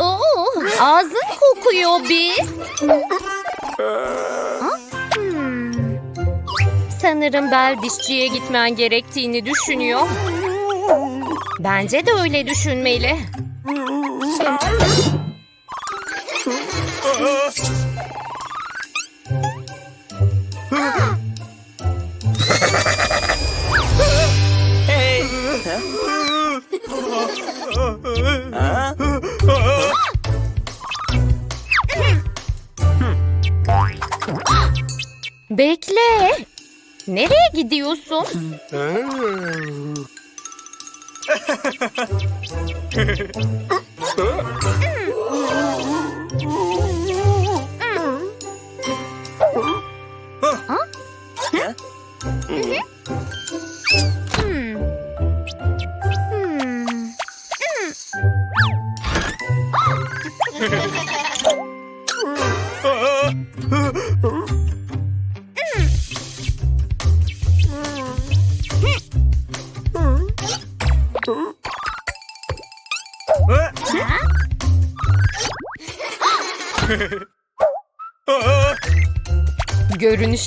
Oo, ağzın kokuyor biz. Hmm. Sanırım bel dişçiye gitmen gerektiğini düşünüyor. Bence de öyle düşünmeli. Bekle. Nereye gidiyorsun?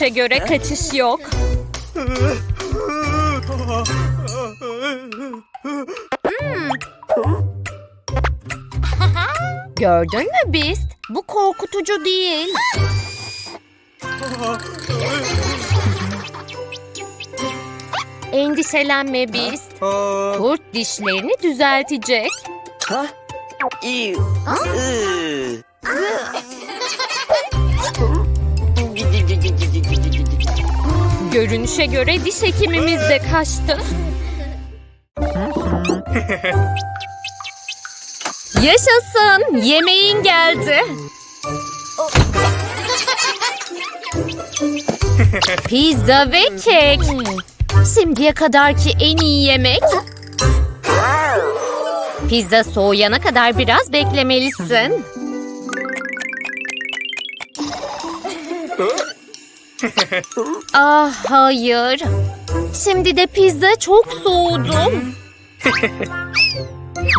Görünüşe göre kaçış yok. Hmm. Gördün mü Beast? Bu korkutucu değil. Endişelenme Beast. Kurt dişlerini düzeltecek. Ha? Görünüşe göre diş hekimimiz de kaçtı. Yaşasın! Yemeğin geldi. Pizza ve kek. Şimdiye kadarki en iyi yemek. Pizza soğuyana kadar biraz beklemelisin. Ah hayır. Şimdi de pizza çok soğudu.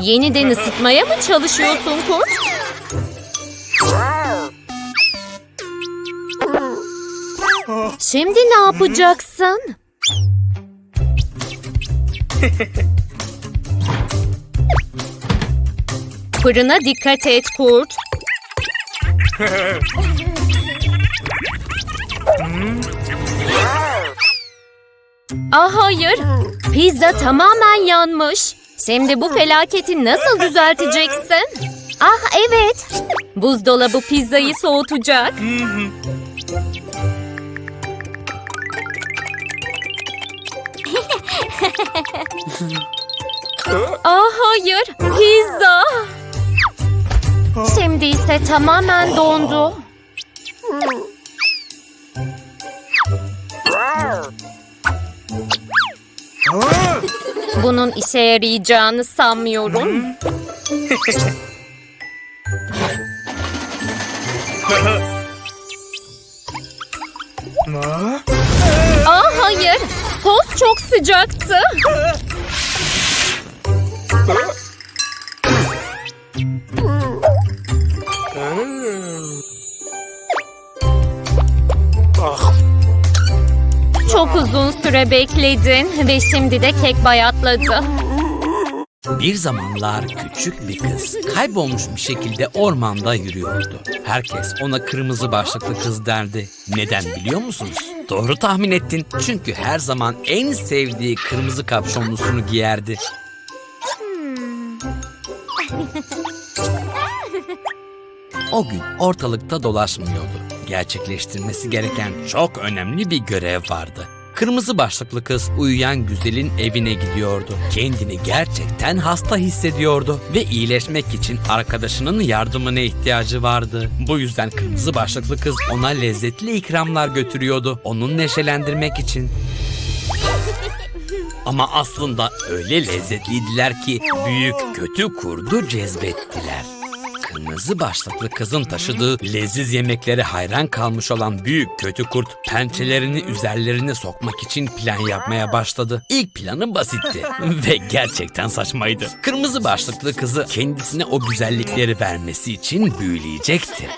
Yeniden ısıtmaya mı çalışıyorsun kurt? Şimdi ne yapacaksın? Fırına dikkat et kurt. Ah hayır. Pizza tamamen yanmış. Şimdi bu felaketi nasıl düzelteceksin? Ah evet. Buzdolabı pizzayı soğutacak. ah hayır. Pizza. Şimdi ise tamamen dondu. Bunun işe yarayacağını sanmıyorum. Aa hayır. Sos çok sıcaktı. Çok uzun süre bekledin ve şimdi de kek bayatladı. Bir zamanlar küçük bir kız kaybolmuş bir şekilde ormanda yürüyordu. Herkes ona kırmızı başlıklı kız derdi. Neden biliyor musunuz? Doğru tahmin ettin. Çünkü her zaman en sevdiği kırmızı kapşonlusunu giyerdi. O gün ortalıkta dolaşmıyordu. Gerçekleştirmesi gereken çok önemli bir görev vardı. Kırmızı başlıklı kız uyuyan güzelin evine gidiyordu. Kendini gerçekten hasta hissediyordu ve iyileşmek için arkadaşının yardımına ihtiyacı vardı. Bu yüzden kırmızı başlıklı kız ona lezzetli ikramlar götürüyordu. Onu neşelendirmek için. Ama aslında öyle lezzetliydiler ki büyük kötü kurdu cezbettiler. Kırmızı başlıklı kızın taşıdığı leziz yemeklere hayran kalmış olan büyük kötü kurt pençelerini üzerlerine sokmak için plan yapmaya başladı. İlk planı basitti ve gerçekten saçmaydı. Kırmızı başlıklı kızı kendisine o güzellikleri vermesi için büyüleyecekti.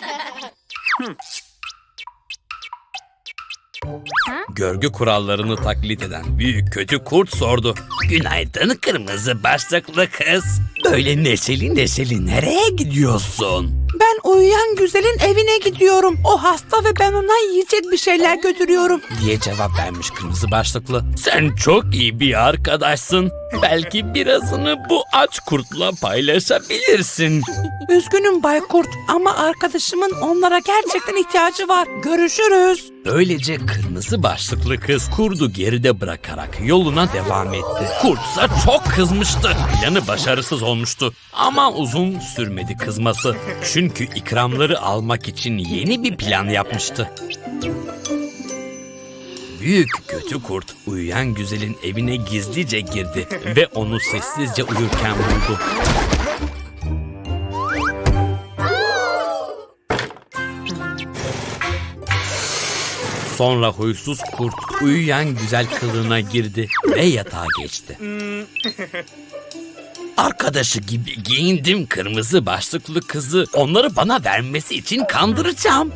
Görgü kurallarını taklit eden büyük kötü kurt sordu. Günaydın kırmızı başlıklı kız. Böyle neşeli neşeli nereye gidiyorsun? Ben uyuyan güzelin evine gidiyorum. O hasta ve ben ona yiyecek bir şeyler götürüyorum. diye cevap vermiş kırmızı başlıklı. Sen çok iyi bir arkadaşsın. Belki birazını bu aç kurtla paylaşabilirsin. Üzgünüm Bay Kurt ama arkadaşımın onlara gerçekten ihtiyacı var. Görüşürüz. Böylece kırmızı başlıklı kız kurdu geride bırakarak yoluna devam etti. Kurtsa çok kızmıştı. Planı başarısız olmuştu. Ama uzun sürmedi kızması. Çünkü ikramları almak için yeni bir plan yapmıştı. Büyük kötü kurt uyuyan güzelin evine gizlice girdi ve onu sessizce uyurken buldu. Sonra huysuz kurt uyuyan güzel kılığına girdi ve yatağa geçti. Arkadaşı gibi giyindim kırmızı başlıklı kızı onları bana vermesi için kandıracağım.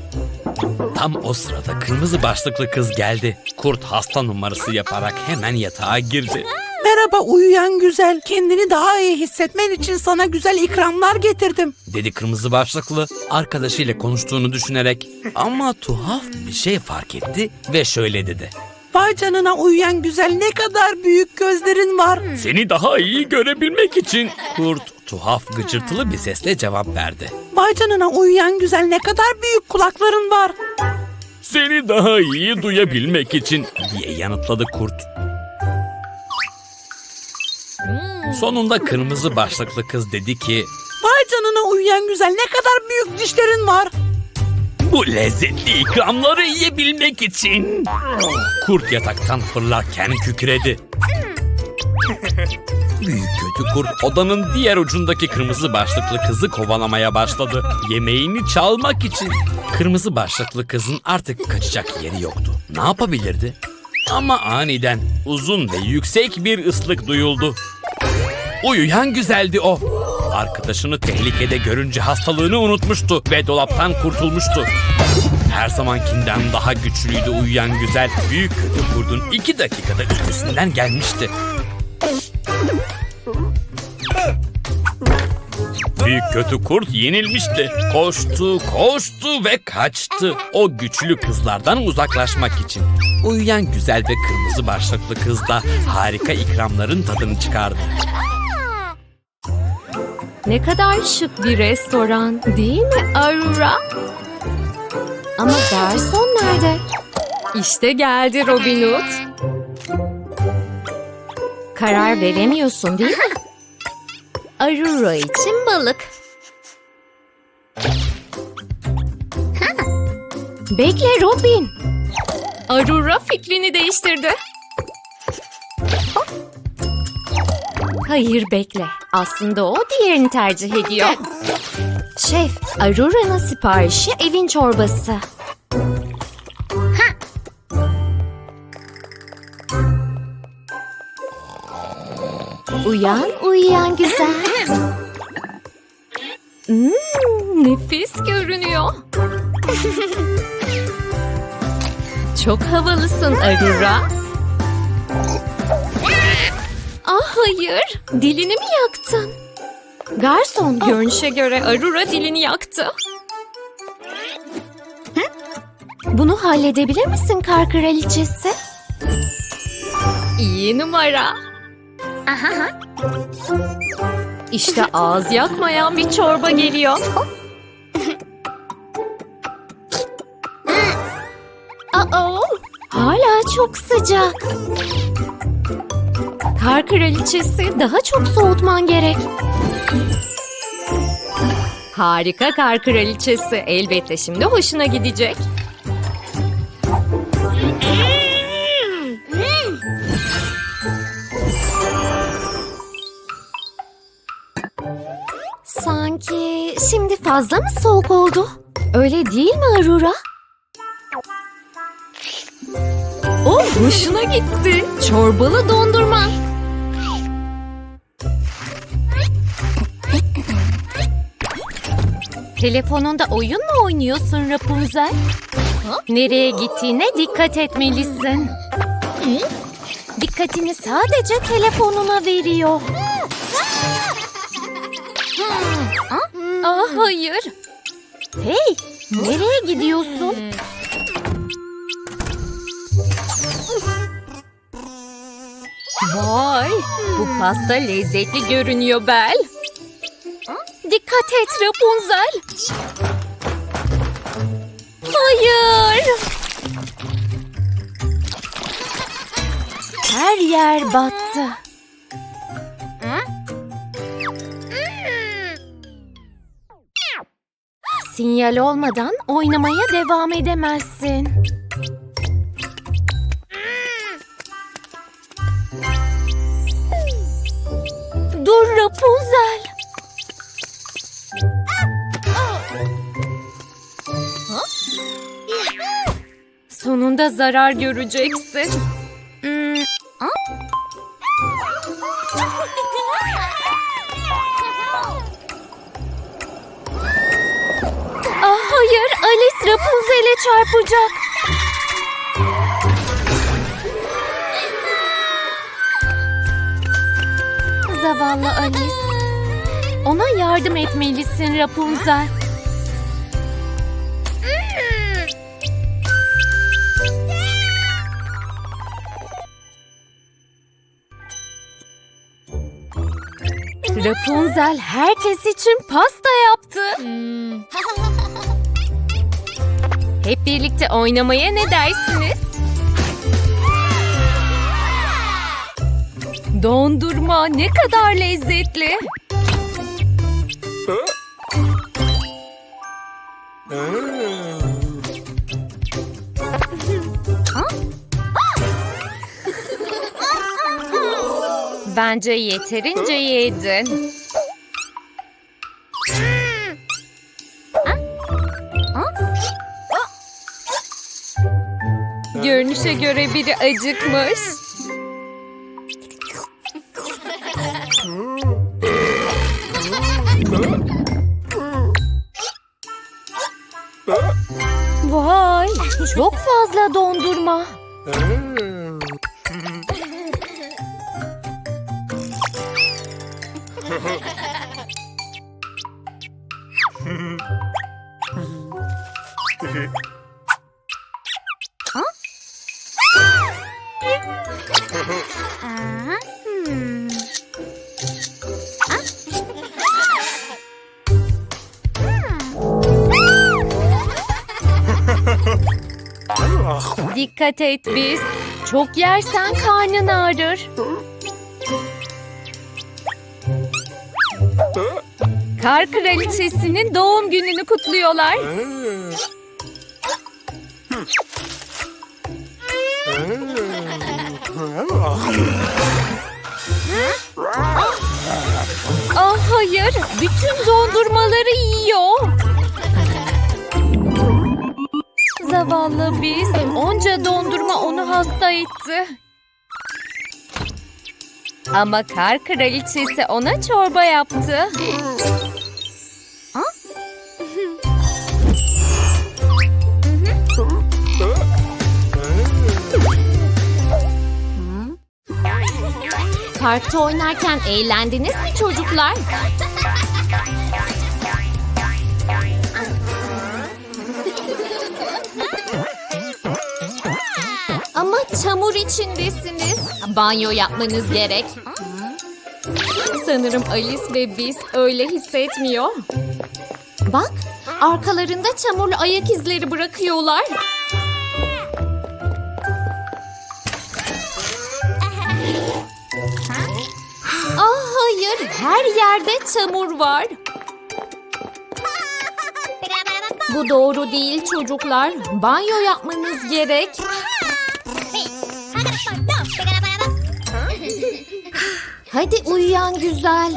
Tam o sırada kırmızı başlıklı kız geldi. Kurt hasta numarası yaparak hemen yatağa girdi. Merhaba uyuyan güzel. Kendini daha iyi hissetmen için sana güzel ikramlar getirdim. Dedi kırmızı başlıklı arkadaşıyla konuştuğunu düşünerek. Ama tuhaf bir şey fark etti ve şöyle dedi. Vay canına uyuyan güzel ne kadar büyük gözlerin var. Seni daha iyi görebilmek için. Kurt tuhaf gıcırtılı bir sesle cevap verdi. Vay canına uyuyan güzel ne kadar büyük kulakların var. Seni daha iyi duyabilmek için diye yanıtladı kurt. Sonunda kırmızı başlıklı kız dedi ki Vay canına uyuyan güzel ne kadar büyük dişlerin var. bu lezzetli ikramları yiyebilmek için. Kurt yataktan fırlarken kükredi. Büyük kötü kurt odanın diğer ucundaki kırmızı başlıklı kızı kovalamaya başladı. Yemeğini çalmak için. Kırmızı başlıklı kızın artık kaçacak yeri yoktu. Ne yapabilirdi? Ama aniden uzun ve yüksek bir ıslık duyuldu. Uyuyan güzeldi o. Arkadaşını tehlikede görünce hastalığını unutmuştu ve dolaptan kurtulmuştu. Her zamankinden daha güçlüydü uyuyan güzel. Büyük kötü kurdun iki dakikada üstesinden gelmişti. Büyük kötü kurt yenilmişti. Koştu, koştu ve kaçtı. O güçlü kızlardan uzaklaşmak için. Uyuyan güzel ve kırmızı başlıklı kız da harika ikramların tadını çıkardı. Ne kadar şık bir restoran değil mi Aurora? Ama garson nerede? İşte geldi Robin Hood. Karar veremiyorsun değil mi? Aurora için balık. Bekle Robin. Aurora fikrini değiştirdi. Hayır bekle. Aslında o diğerini tercih ediyor. Şef, Aurora'nın siparişi evin çorbası. Uyan, uyuyan güzel. Hmm, nefis görünüyor. Çok havalısın Aurora. Ah hayır, dilini mi yaktın? Garson, görünüşe göre Aurora dilini yaktı. Bunu halledebilir misin kar kraliçesi? İyi numara. İşte ağız yakmayan bir çorba geliyor. Aa, hala çok sıcak. Kar kraliçesi daha çok soğutman gerek. Harika kar kraliçesi. Elbette şimdi hoşuna gidecek. Sanki şimdi fazla mı soğuk oldu? Öyle değil mi Arura? Oh, hoşuna gitti. Çorbalı dondurma. Telefonunda oyun mu oynuyorsun Rapunzel? Nereye gittiğine dikkat etmelisin. Dikkatini sadece telefonuna veriyor. Ah hayır. Hey, nereye gidiyorsun? Vay, bu pasta lezzetli görünüyor Bel. Dikkat et Rapunzel. Hayır. Her yer battı. Sinyal olmadan oynamaya devam edemezsin. Dur Rapunzel. Sonunda zarar göreceksin. Hmm, hayır, Alice Rapunzel'e çarpacak. Zavallı Alice. Ona yardım etmelisin Rapunzel. Rapunzel herkes için pasta yaptı. Hep birlikte oynamaya ne dersiniz? Dondurma ne kadar lezzetli. Bence yeterince yedin. Görünüşe göre biri acıkmış. Vay, çok fazla dondurma. Dikkat et biz. Çok yersen karnın ağrır. Kar kraliçesinin doğum gününü kutluyorlar. Hayır, bütün dondurmaları yiyor. Zavallı biz. Onca dondurma onu hasta etti. Ama kar kraliçesi ona çorba yaptı. Parkta oynarken eğlendiniz mi çocuklar? Ama çamur içindesiniz. Banyo yapmanız gerek. Sanırım Alice ve biz öyle hissetmiyor. Bak, arkalarında çamurlu ayak izleri bırakıyorlar. Hayır, her yerde çamur var. Bu doğru değil çocuklar. Banyo yapmanız gerek. Hadi uyuyan güzel.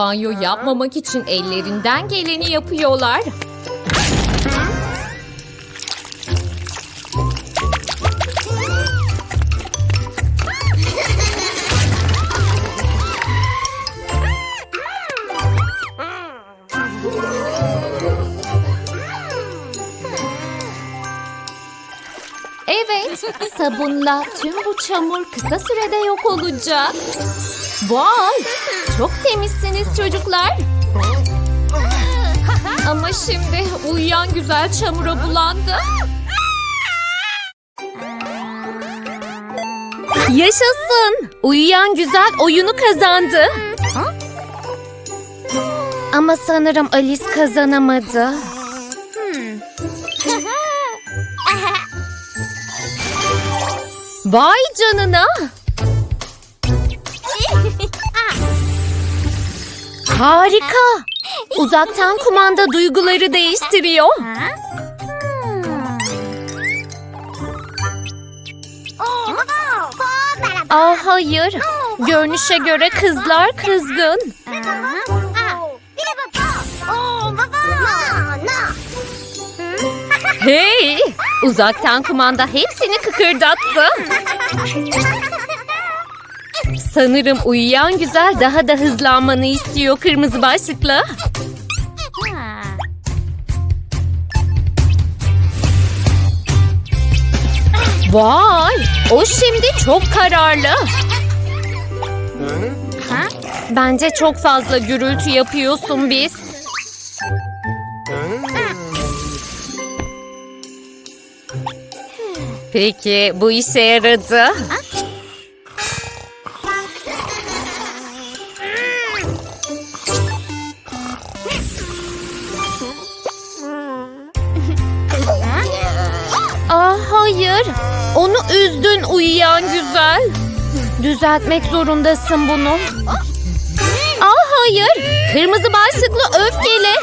Banyo yapmamak için ellerinden geleni yapıyorlar. Sabunla tüm bu çamur kısa sürede yok olacak. Vay, çok temizsiniz çocuklar. Ama şimdi uyuyan güzel çamura bulandı. Yaşasın. Uyuyan güzel oyunu kazandı. Ama sanırım Alice kazanamadı. Vay canına. Harika. Uzaktan kumanda duyguları değiştiriyor. Ah hayır. Görünüşe göre kızlar kızgın. Hey! Uzaktan kumanda hepsini kıkırdattı. Sanırım uyuyan güzel daha da hızlanmanı istiyor kırmızı başlıklı. Vay! O şimdi çok kararlı. Bence çok fazla gürültü yapıyorsun biz. Peki bu işe yaradı. Ah hayır. Onu üzdün uyuyan güzel. Düzeltmek zorundasın bunu. Ah hayır. Kırmızı başlıklı öfkeli.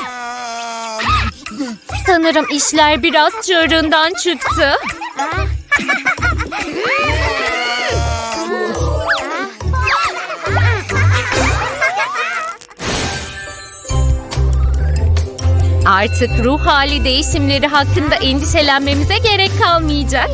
Sanırım işler biraz çığırından çıktı. Artık ruh hali değişimleri hakkında endişelenmemize gerek kalmayacak.